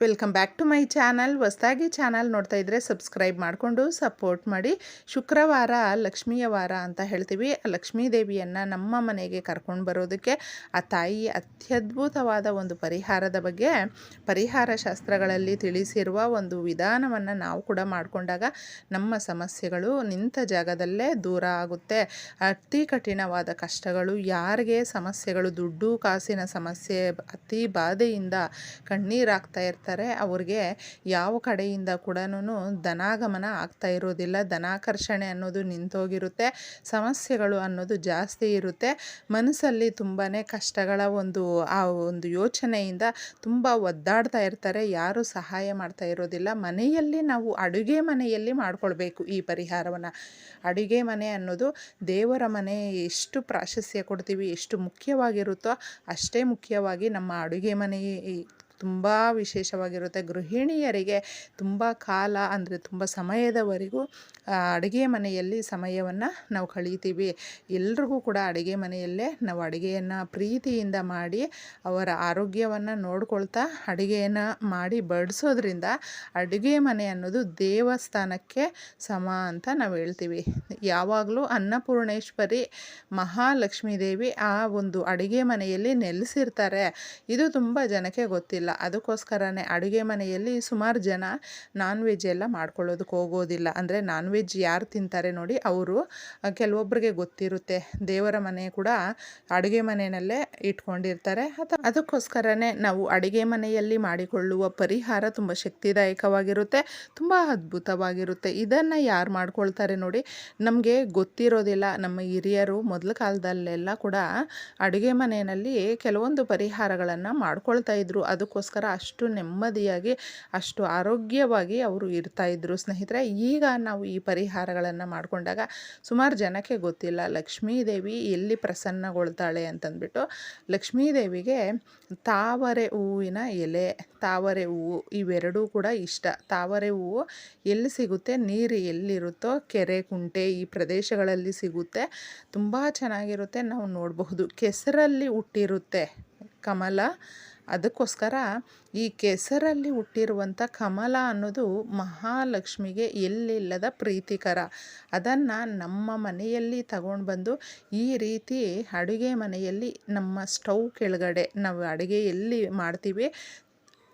Welcome back to my channel. ಹೊಸದಾಗಿ channel ನೋಡ್ತಾ ಇದ್ದರೆ ಸಬ್ಸ್ಕ್ರೈಬ್ ಮಾಡಿಕೊಂಡು ಸಪೋರ್ಟ್ ಮಾಡಿ. ಶುಕ್ರವಾರ, ಲಕ್ಷ್ಮಿಯ ವಾರ ಅಂತ ಹೇಳ್ತೀವಿ. ಲಕ್ಷ್ಮೀ ದೇವಿಯನ್ನು ನಮ್ಮ ಮನೆಗೆ ಕರ್ಕೊಂಡು ಬರೋದಕ್ಕೆ ಆ ತಾಯಿ ಅತ್ಯದ್ಭುತವಾದ ಒಂದು ಪರಿಹಾರದ ಬಗ್ಗೆ, ಪರಿಹಾರ ಶಾಸ್ತ್ರಗಳಲ್ಲಿ ತಿಳಿಸಿರುವ ಒಂದು ವಿಧಾನವನ್ನು ನಾವು ಕೂಡ ಮಾಡಿಕೊಂಡಾಗ ನಮ್ಮ ಸಮಸ್ಯೆಗಳು ನಿಂತ ಜಾಗದಲ್ಲೇ ದೂರ ಆಗುತ್ತೆ. ಅತಿ ಕಠಿಣವಾದ ಕಷ್ಟಗಳು, ಯಾರಿಗೆ ಸಮಸ್ಯೆಗಳು, ದುಡ್ಡು, ಕಾಸಿನ ಸಮಸ್ಯೆ ಅತಿ ಬಾಧೆಯಿಂದ ಕಣ್ಣೀರಾಗ್ತಾ ಇರ್ತಾರೆ. ಅವ್ರಿಗೆ ಯಾವ ಕಡೆಯಿಂದ ಕೂಡ ಧನಾಗಮನ ಆಗ್ತಾ ಇರೋದಿಲ್ಲ. ಧನಾಕರ್ಷಣೆ ಅನ್ನೋದು ನಿಂತೋಗಿರುತ್ತೆ. ಸಮಸ್ಯೆಗಳು ಅನ್ನೋದು ಜಾಸ್ತಿ ಇರುತ್ತೆ. ಮನಸ್ಸಲ್ಲಿ ತುಂಬಾ ಕಷ್ಟಗಳ ಒಂದು, ಆ ಒಂದು ಯೋಚನೆಯಿಂದ ತುಂಬ ಒದ್ದಾಡ್ತಾ ಇರ್ತಾರೆ. ಯಾರು ಸಹಾಯ ಮಾಡ್ತಾ ಇರೋದಿಲ್ಲ. ಮನೆಯಲ್ಲಿ ನಾವು ಅಡುಗೆ ಮನೆಯಲ್ಲಿ ಮಾಡಿಕೊಳ್ಬೇಕು ಈ ಪರಿಹಾರವನ್ನು. ಅಡುಗೆ ಮನೆ ಅನ್ನೋದು ದೇವರ ಮನೆ ಎಷ್ಟು ಪ್ರಾಶಸ್ತ್ಯ ಕೊಡ್ತೀವಿ, ಎಷ್ಟು ಮುಖ್ಯವಾಗಿರುತ್ತೋ ಅಷ್ಟೇ ಮುಖ್ಯವಾಗಿ ನಮ್ಮ ಅಡುಗೆ ಮನೆ ತುಂಬ ವಿಶೇಷವಾಗಿರುತ್ತೆ. ಗೃಹಿಣಿಯರಿಗೆ ತುಂಬ ಕಾಲ ಅಂದರೆ ತುಂಬ ಸಮಯದವರೆಗೂ ಅಡುಗೆ ಮನೆಯಲ್ಲಿ ಸಮಯವನ್ನು ನಾವು ಕಳೀತೀವಿ. ಎಲ್ರಿಗೂ ಕೂಡ ಅಡುಗೆ ಮನೆಯಲ್ಲೇ ನಾವು ಅಡುಗೆಯನ್ನು ಪ್ರೀತಿಯಿಂದ ಮಾಡಿ, ಅವರ ಆರೋಗ್ಯವನ್ನು ನೋಡ್ಕೊಳ್ತಾ ಅಡುಗೆಯನ್ನು ಮಾಡಿ ಬಡಿಸೋದ್ರಿಂದ ಅಡುಗೆ ಮನೆ ಅನ್ನೋದು ದೇವಸ್ಥಾನಕ್ಕೆ ಸಮ ಅಂತ ನಾವು ಹೇಳ್ತೀವಿ. ಯಾವಾಗಲೂ ಅನ್ನಪೂರ್ಣೇಶ್ವರಿ ಮಹಾಲಕ್ಷ್ಮೀ ದೇವಿ ಆ ಒಂದು ಅಡುಗೆ ಮನೆಯಲ್ಲಿ ನೆಲೆಸಿರ್ತಾರೆ. ಇದು ತುಂಬ ಜನಕ್ಕೆ ಗೊತ್ತಿಲ್ಲ. ಅದಕ್ಕೋಸ್ಕರನೇ ಅಡುಗೆ ಮನೆಯಲ್ಲಿ ಸುಮಾರು ಜನ ನಾನ್ ವೆಜ್ ಎಲ್ಲ ಮಾಡ್ಕೊಳ್ಳೋದಕ್ಕೆ ಹೋಗೋದಿಲ್ಲ. ಅಂದರೆ ನಾನ್ ವೆಜ್ ಯಾರು ತಿಂತಾರೆ ನೋಡಿ, ಅವರು ಕೆಲವೊಬ್ಬರಿಗೆ ಗೊತ್ತಿರುತ್ತೆ. ದೇವರ ಮನೆ ಕೂಡ ಅಡುಗೆ ಮನೆಯಲ್ಲೇ ಇಟ್ಕೊಂಡಿರ್ತಾರೆ. ಅಥವಾ ಅದಕ್ಕೋಸ್ಕರನೇ ನಾವು ಅಡುಗೆ ಮನೆಯಲ್ಲಿ ಮಾಡಿಕೊಳ್ಳುವ ಪರಿಹಾರ ತುಂಬ ಶಕ್ತಿದಾಯಕವಾಗಿರುತ್ತೆ, ತುಂಬ ಅದ್ಭುತವಾಗಿರುತ್ತೆ. ಇದನ್ನು ಯಾರು ಮಾಡ್ಕೊಳ್ತಾರೆ ನೋಡಿ, ನಮಗೆ ಗೊತ್ತಿರೋದಿಲ್ಲ. ನಮ್ಮ ಹಿರಿಯರು ಮೊದಲ ಕಾಲದಲ್ಲೆಲ್ಲ ಕೂಡ ಅಡುಗೆ ಮನೆಯಲ್ಲಿ ಕೆಲವೊಂದು ಪರಿಹಾರಗಳನ್ನು ಮಾಡ್ಕೊಳ್ತಾ ಇದ್ರು. ಅದಕ್ಕೋಸ್ಕರ ಅಷ್ಟು ನೆಮ್ಮದಿಯಾಗಿ, ಅಷ್ಟು ಆರೋಗ್ಯವಾಗಿ ಅವರು ಇರ್ತಾಯಿದ್ರು ಸ್ನೇಹಿತರೆ, ಈಗ ನಾವು ಈ ಪರಿಹಾರಗಳನ್ನು ಮಾಡಿಕೊಂಡಾಗ ಸುಮಾರು ಜನಕ್ಕೆ ಗೊತ್ತಿಲ್ಲ. ಲಕ್ಷ್ಮೀದೇವಿ ಎಲ್ಲಿ ಪ್ರಸನ್ನಗೊಳ್ತಾಳೆ ಅಂತಂದ್ಬಿಟ್ಟು ಲಕ್ಷ್ಮೀದೇವಿಗೆ ತಾವರೆ ಹೂವಿನ ಎಲೆ, ತಾವರೆ ಹೂವು ಇವೆರಡೂ ಕೂಡ ಇಷ್ಟ. ತಾವರೆ ಹೂವು ಎಲ್ಲಿ ಸಿಗುತ್ತೆ, ನೀರು ಎಲ್ಲಿರುತ್ತೋ, ಕೆರೆ, ಕುಂಟೆ ಈ ಪ್ರದೇಶಗಳಲ್ಲಿ ಸಿಗುತ್ತೆ. ತುಂಬ ಚೆನ್ನಾಗಿರುತ್ತೆ. ನಾವು ನೋಡಬಹುದು. ಕೆಸರಲ್ಲಿ ಹುಟ್ಟಿರುತ್ತೆ ಕಮಲ ಅದಕ್ಕೋಸ್ಕರ ಈ ಕೆಸರಲ್ಲಿ ಹುಟ್ಟಿರುವಂಥ ಕಮಲ ಅನ್ನೋದು ಮಹಾಲಕ್ಷ್ಮಿಗೆ ಎಲ್ಲಿಲ್ಲದ ಪ್ರೀತಿಕರ. ಅದನ್ನು ನಮ್ಮ ಮನೆಯಲ್ಲಿ ತಗೊಂಡು ಬಂದು ಈ ರೀತಿ ಅಡುಗೆ ಮನೆಯಲ್ಲಿ ನಮ್ಮ ಸ್ಟೌವ್ ಕೆಳಗಡೆ ನಾವು ಅಡುಗೆ ಎಲ್ಲಿ ಮಾಡ್ತೀವಿ.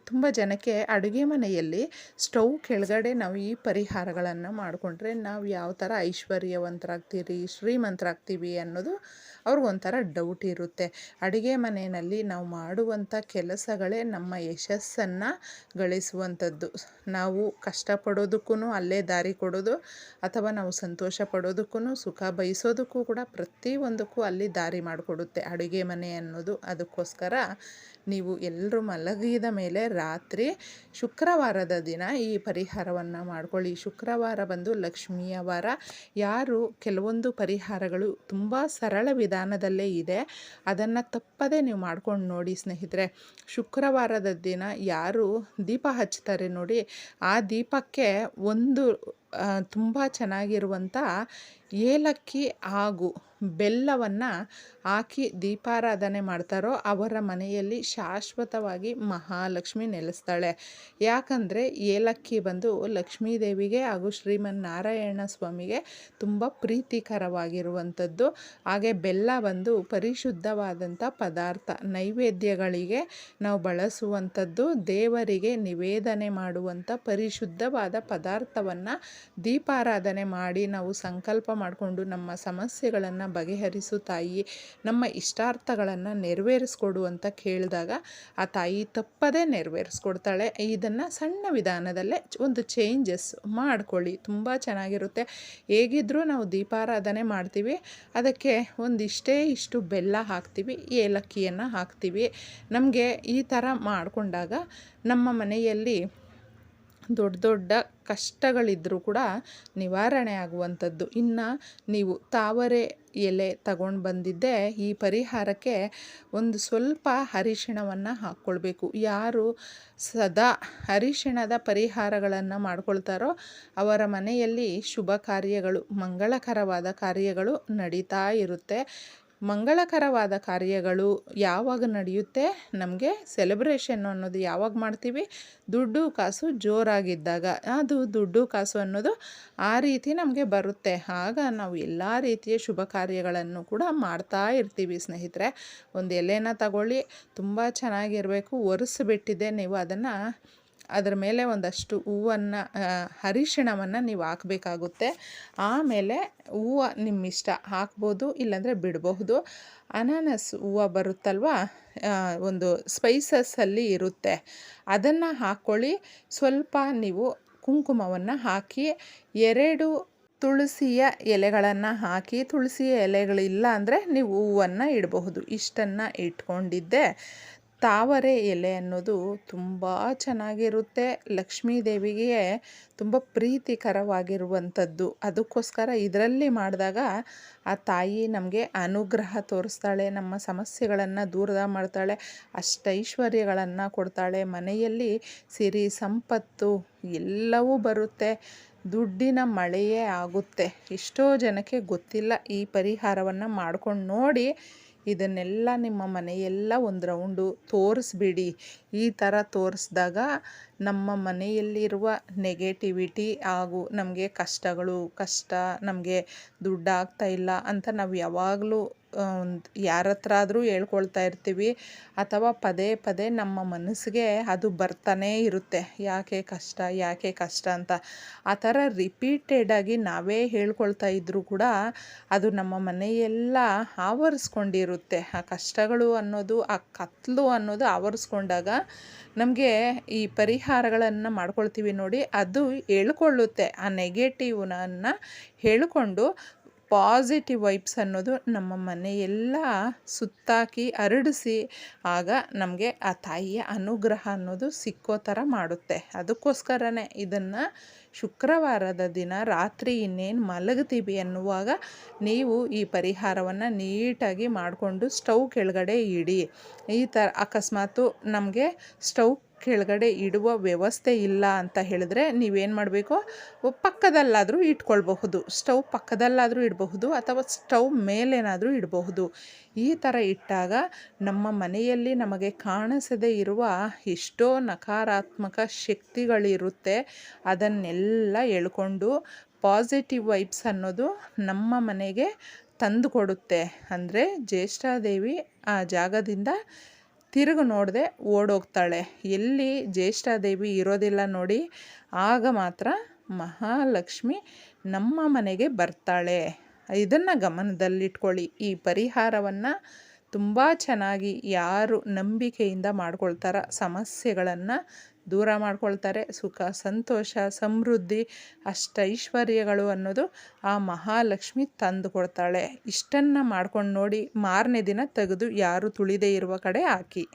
ತುಂಬ ಜನಕ್ಕೆ ಅಡುಗೆ ಮನೆಯಲ್ಲಿ ಸ್ಟವ್ ಕೆಳಗಡೆ ನಾವು ಈ ಪರಿಹಾರಗಳನ್ನು ಮಾಡಿಕೊಂಡ್ರೆ ನಾವು ಯಾವ ಥರ ಐಶ್ವರ್ಯವಂತರಾಗ್ತೀರಿ, ಶ್ರೀಮಂತರಾಗ್ತೀವಿ ಅನ್ನೋದು ಅವ್ರಿಗೊಂಥರ ಡೌಟ್ ಇರುತ್ತೆ. ಅಡುಗೆ ಮನೆಯಲ್ಲಿ ನಾವು ಮಾಡುವಂಥ ಕೆಲಸಗಳೇ ನಮ್ಮ ಯಶಸ್ಸನ್ನು ಗಳಿಸುವಂಥದ್ದು. ನಾವು ಕಷ್ಟಪಡೋದಕ್ಕೂ ಅಲ್ಲೇ ದಾರಿ ಕೊಡೋದು ಅಥವಾ ನಾವು ಸಂತೋಷ ಪಡೋದಕ್ಕೂ ಸುಖ ಬಯಸೋದಕ್ಕೂ ಕೂಡ ಪ್ರತಿಯೊಂದಕ್ಕೂ ಅಲ್ಲಿ ದಾರಿ ಮಾಡಿಕೊಡುತ್ತೆ ಅಡುಗೆ ಮನೆ ಅನ್ನೋದು. ಅದಕ್ಕೋಸ್ಕರ ನೀವು ಎಲ್ಲರೂ ಮಲಗಿದ ಮೇಲೆ ರಾತ್ರಿ ಶುಕ್ರವಾರದ ದಿನ ಈ ಪರಿಹಾರವನ್ನು ಮಾಡ್ಕೊಳ್ಳಿ. ಶುಕ್ರವಾರ ಬಂದು ಲಕ್ಷ್ಮಿಯ ವಾರ. ಯಾರು ಕೆಲವೊಂದು ಪರಿಹಾರಗಳು ತುಂಬ ಸರಳ ವಿಧಾನದಲ್ಲೇ ಇದೆ. ಅದನ್ನು ತಪ್ಪದೇ ನೀವು ಮಾಡ್ಕೊಂಡು ನೋಡಿ ಸ್ನೇಹಿತರೆ. ಶುಕ್ರವಾರದ ದಿನ ಯಾರು ದೀಪ ಹಚ್ತಾರೆ ನೋಡಿ, ಆ ದೀಪಕ್ಕೆ ಒಂದು ತುಂಬ ಚೆನ್ನಾಗಿರುವಂಥ ಏಲಕ್ಕಿ ಹಾಗೂ ಬೆಲ್ಲವನ್ನು ಹಾಕಿ ದೀಪಾರಾಧನೆ ಮಾಡ್ತಾರೋ ಅವರ ಮನೆಯಲ್ಲಿ ಶಾಶ್ವತವಾಗಿ ಮಹಾಲಕ್ಷ್ಮಿ ನೆಲೆಸ್ತಾಳೆ. ಯಾಕಂದರೆ ಏಲಕ್ಕಿ ಬಂದು ಲಕ್ಷ್ಮೀದೇವಿಗೆ ಹಾಗೂ ಶ್ರೀಮನ್ ನಾರಾಯಣ ಸ್ವಾಮಿಗೆ ತುಂಬ ಪ್ರೀತಿಕರವಾಗಿರುವಂಥದ್ದು. ಹಾಗೆ ಬೆಲ್ಲ ಬಂದು ಪರಿಶುದ್ಧವಾದಂಥ ಪದಾರ್ಥ ನೈವೇದ್ಯಗಳಿಗೆ ನಾವು ಬಳಸುವಂಥದ್ದು ದೇವರಿಗೆ ನಿವೇದನೆ ಮಾಡುವಂಥ ಪರಿಶುದ್ಧವಾದ ಪದಾರ್ಥವನ್ನು ದೀಪಾರಾಧನೆ ಮಾಡಿ ನಾವು ಸಂಕಲ್ಪ ಮಾಡಿಕೊಂಡು ನಮ್ಮ ಸಮಸ್ಯೆಗಳನ್ನು ಬಗೆಹರಿಸು ತಾಯಿ, ನಮ್ಮ ಇಷ್ಟಾರ್ಥಗಳನ್ನು ನೆರವೇರಿಸ್ಕೊಡು ಅಂತ ಕೇಳಿದಾಗ ಆ ತಾಯಿ ತಪ್ಪದೇ ನೆರವೇರಿಸ್ಕೊಡ್ತಾಳೆ. ಇದನ್ನು ಸಣ್ಣ ವಿಧಾನದಲ್ಲೇ ಒಂದು ಚೇಂಜಸ್ ಮಾಡಿಕೊಳ್ಳಿ. ತುಂಬ ಚೆನ್ನಾಗಿರುತ್ತೆ. ಹೇಗಿದ್ದರೂ ನಾವು ದೀಪಾರಾಧನೆ ಮಾಡ್ತೀವಿ. ಅದಕ್ಕೆ ಒಂದಿಷ್ಟೇ ಇಷ್ಟು ಬೆಲ್ಲ ಹಾಕ್ತೀವಿ. ಏಲಕ್ಕಿಯನ್ನು ಹಾಕ್ತೀವಿ. ನಮಗೆ ಈ ಥರ ಮಾಡಿಕೊಂಡಾಗ ನಮ್ಮ ಮನೆಯಲ್ಲಿ ದೊಡ್ಡ ದೊಡ್ಡ ಕಷ್ಟಗಳಿದ್ದರೂ ಕೂಡ ನಿವಾರಣೆ ಆಗುವಂಥದ್ದು. ಇನ್ನು ನೀವು ತಾವರೆ ಎಲೆ ತಗೊಂಡು ಬಂದಿದ್ದೆ, ಈ ಪರಿಹಾರಕ್ಕೆ ಒಂದು ಸ್ವಲ್ಪ ಅರಿಶಿಣವನ್ನು ಹಾಕ್ಕೊಳ್ಬೇಕು. ಯಾರು ಸದಾ ಅರಿಶಿಣದ ಪರಿಹಾರಗಳನ್ನು ಮಾಡ್ಕೊಳ್ತಾರೋ ಅವರ ಮನೆಯಲ್ಲಿ ಶುಭ ಕಾರ್ಯಗಳು, ಮಂಗಳಕರವಾದ ಕಾರ್ಯಗಳು ನಡೀತಾ ಇರುತ್ತೆ. ಮಂಗಳಕರವಾದ ಕಾರ್ಯಗಳು ಯಾವಾಗ ನಡೆಯುತ್ತೆ? ನಮಗೆ ಸೆಲೆಬ್ರೇಷನ್ ಅನ್ನೋದು ಯಾವಾಗ ಮಾಡ್ತೀವಿ? ದುಡ್ಡು ಕಾಸು ಜೋರಾಗಿದ್ದಾಗ. ಅದು ದುಡ್ಡು ಕಾಸು ಅನ್ನೋದು ಆ ರೀತಿ ನಮಗೆ ಬರುತ್ತೆ. ಆಗ ನಾವು ಎಲ್ಲ ರೀತಿಯ ಶುಭ ಕಾರ್ಯಗಳನ್ನು ಕೂಡ ಮಾಡ್ತಾ ಇರ್ತೀವಿ ಸ್ನೇಹಿತರೆ. ಒಂದು ಎಲೆನ ತಗೊಳ್ಳಿ, ತುಂಬ ಚೆನ್ನಾಗಿರಬೇಕು, ಒರೆಸ್ಬಿಟ್ಟಿದೆ ನೀವು ಅದನ್ನು ಅದರ ಮೇಲೆ ಒಂದಷ್ಟು ಹೂವನ್ನು ಅರಿಶಿಣವನ್ನು ನೀವು ಹಾಕಬೇಕಾಗುತ್ತೆ. ಆಮೇಲೆ ಹೂವು ನಿಮ್ಮ ಇಷ್ಟ ಹಾಕ್ಬೋದು, ಇಲ್ಲಾಂದರೆ ಬಿಡಬಹುದು. ಅನಾನಸ್ ಹೂವು ಬರುತ್ತಲ್ವ ಒಂದು ಸ್ಪೈಸಸ್ಸಲ್ಲಿ ಇರುತ್ತೆ. ಅದನ್ನು ಹಾಕ್ಕೊಳ್ಳಿ. ಸ್ವಲ್ಪ ನೀವು ಕುಂಕುಮವನ್ನು ಹಾಕಿ, ಎರಡು ತುಳಸಿಯ ಎಲೆಗಳನ್ನು ಹಾಕಿ, ತುಳಸಿಯ ಎಲೆಗಳಿಲ್ಲ ಅಂದರೆ ನೀವು ಹೂವನ್ನು ಇಡಬಹುದು. ಇಷ್ಟನ್ನು ಇಟ್ಕೊಂಡಿದ್ದೆ. ತಾವರೆ ಎಲೆ ಅನ್ನೋದು ತುಂಬ ಚೆನ್ನಾಗಿರುತ್ತೆ. ಲಕ್ಷ್ಮೀ ದೇವಿಗೆ ತುಂಬ ಪ್ರೀತಿಕರವಾಗಿರುವಂಥದ್ದು. ಅದಕ್ಕೋಸ್ಕರ ಇದರಲ್ಲಿ ಮಾಡಿದಾಗ ಆ ತಾಯಿ ನಮಗೆ ಅನುಗ್ರಹ ತೋರಿಸ್ತಾಳೆ, ನಮ್ಮ ಸಮಸ್ಯೆಗಳನ್ನು ದೂರ ಮಾಡ್ತಾಳೆ, ಅಷ್ಟೈಶ್ವರ್ಯಗಳನ್ನು ಕೊಡ್ತಾಳೆ. ಮನೆಯಲ್ಲಿ ಸಿರಿ, ಸಂಪತ್ತು ಎಲ್ಲವೂ ಬರುತ್ತೆ. ದುಡ್ಡಿನ ಮಳೆಯೇ ಆಗುತ್ತೆ. ಎಷ್ಟೋ ಜನಕ್ಕೆ ಗೊತ್ತಿಲ್ಲ ಈ ಪರಿಹಾರವನ್ನು ಮಾಡ್ಕೊಂಡು ನೋಡಿ ಇದನ್ನೆಲ್ಲ ನಿಮ್ಮ ಮನೆಯೆಲ್ಲ ಒಂದು ರೌಂಡು ತೋರಿಸ್ಬಿಡಿ. ಈ ಥರ ತೋರಿಸ್ದಾಗ ನಮ್ಮ ಮನೆಯಲ್ಲಿರುವ ನೆಗೆಟಿವಿಟಿ ಹಾಗೂ ನಮಗೆ ಕಷ್ಟಗಳು, ಕಷ್ಟ ನಮಗೆ ದುಡ್ಡಾಗ್ತಾ ಇಲ್ಲ ಅಂತ ನಾವು ಯಾವಾಗಲೂ ಒಂದು ಯಾರ ಹತ್ರ ಆದರೂ ಹೇಳ್ಕೊಳ್ತಾ ಇರ್ತೀವಿ. ಅಥವಾ ಪದೇ ಪದೇ ನಮ್ಮ ಮನಸ್ಸಿಗೆ ಅದು ಬರ್ತಾನೇ ಇರುತ್ತೆ. ಯಾಕೆ ಕಷ್ಟ ಯಾಕೆ ಕಷ್ಟ ಅಂತ. ಆ ಥರ ರಿಪೀಟೆಡಾಗಿ ನಾವೇ ಹೇಳ್ಕೊಳ್ತಾ ಇದ್ದರೂ ಕೂಡ ಅದು ನಮ್ಮ ಮನೆಯೆಲ್ಲ ಆವರಿಸ್ಕೊಂಡಿರುತ್ತೆ. ಆ ಕಷ್ಟಗಳು ಅನ್ನೋದು, ಆ ಕತ್ಲು ಅನ್ನೋದು ಆವರಿಸ್ಕೊಂಡಾಗ ನಮಗೆ ಈ ಪರಿಹಾರಗಳನ್ನು ಮಾಡ್ಕೊಳ್ತೀವಿ ನೋಡಿ, ಅದು ಹೇಳ್ಕೊಳ್ಳುತ್ತೆ. ಆ ನೆಗೆಟಿವ್ನನ್ನು ಹೇಳಿಕೊಂಡು ಪಾಸಿಟಿವ್ ವೈಬ್ಸ್ ಅನ್ನೋದು ನಮ್ಮ ಮನೆಯೆಲ್ಲ ಸುತ್ತಾಕಿ ಹರಡಿಸಿ ಆಗ ನಮಗೆ ಆ ತಾಯಿಯ ಅನುಗ್ರಹ ಅನ್ನೋದು ಸಿಕ್ಕೋ ಥರ ಮಾಡುತ್ತೆ. ಅದಕ್ಕೋಸ್ಕರನೇ ಇದನ್ನು ಶುಕ್ರವಾರದ ದಿನ ರಾತ್ರಿ ಇನ್ನೇನು ಮಲಗ್ತೀವಿ ಅನ್ನುವಾಗ ನೀವು ಈ ಪರಿಹಾರವನ್ನು ನೀಟಾಗಿ ಮಾಡಿಕೊಂಡು ಸ್ಟವ್ ಕೆಳಗಡೆ ಇಡಿ. ಈ ಥರ ಅಕಸ್ಮಾತು ನಮಗೆ ಸ್ಟವ್ ಕೆಳಗಡೆ ಇಡುವ ವ್ಯವಸ್ಥೆ ಇಲ್ಲ ಅಂತ ಹೇಳಿದ್ರೆ ನೀವೇನು ಮಾಡಬೇಕು? ಪಕ್ಕದಲ್ಲಾದರೂ ಇಟ್ಕೊಳ್ಬಹುದು. ಸ್ಟವ್ ಪಕ್ಕದಲ್ಲಾದರೂ ಇಡಬಹುದು ಅಥವಾ ಸ್ಟವ್ ಮೇಲೇನಾದರೂ ಇಡಬಹುದು. ಈ ಥರ ಇಟ್ಟಾಗ ನಮ್ಮ ಮನೆಯಲ್ಲಿ ನಮಗೆ ಕಾಣಿಸದೇ ಇರುವ ಎಷ್ಟೋ ನಕಾರಾತ್ಮಕ ಶಕ್ತಿಗಳಿರುತ್ತೆ. ಅದನ್ನೆಲ್ಲ ಎಳ್ಕೊಂಡು ಪಾಸಿಟಿವ್ ವೈಬ್ಸ್ ಅನ್ನೋದು ನಮ್ಮ ಮನೆಗೆ ತಂದು ಕೊಡುತ್ತೆ. ಅಂದರೆ ಜ್ಯೇಷ್ಠಾದೇವಿ ಆ ಜಾಗದಿಂದ ತಿರುಗಿ ನೋಡದೆ ಓಡೋಗ್ತಾಳೆ. ಎಲ್ಲಿ ಜ್ಯೇಷ್ಠಾದೇವಿ ಇರೋದಿಲ್ಲ ನೋಡಿ, ಆಗ ಮಾತ್ರ ಮಹಾಲಕ್ಷ್ಮಿ ನಮ್ಮ ಮನೆಗೆ ಬರ್ತಾಳೆ. ಇದನ್ನು ಗಮನದಲ್ಲಿಟ್ಕೊಳ್ಳಿ. ಈ ಪರಿಹಾರವನ್ನು ತುಂಬ ಚೆನ್ನಾಗಿ ಯಾರು ನಂಬಿಕೆಯಿಂದ ಮಾಡ್ಕೊಳ್ತಾರ, ಸಮಸ್ಯೆಗಳನ್ನು ದೂರ ಮಾಡ್ಕೊಳ್ತಾರೆ. ಸುಖ, ಸಂತೋಷ, ಸಮೃದ್ಧಿ, ಅಷ್ಟ ಐಶ್ವರ್ಯಗಳು ಅನ್ನೋದು ಆ ಮಹಾಲಕ್ಷ್ಮಿ ತಂದು ಕೊಡ್ತಾಳೆ. ಇಷ್ಟನ್ನು ಮಾಡ್ಕೊಂಡು ನೋಡಿ ಮಾರನೇ ದಿನ ತೆಗೆದು ಯಾರು ತುಳಿದೇ ಇರುವ ಕಡೆ ಹಾಕಿ.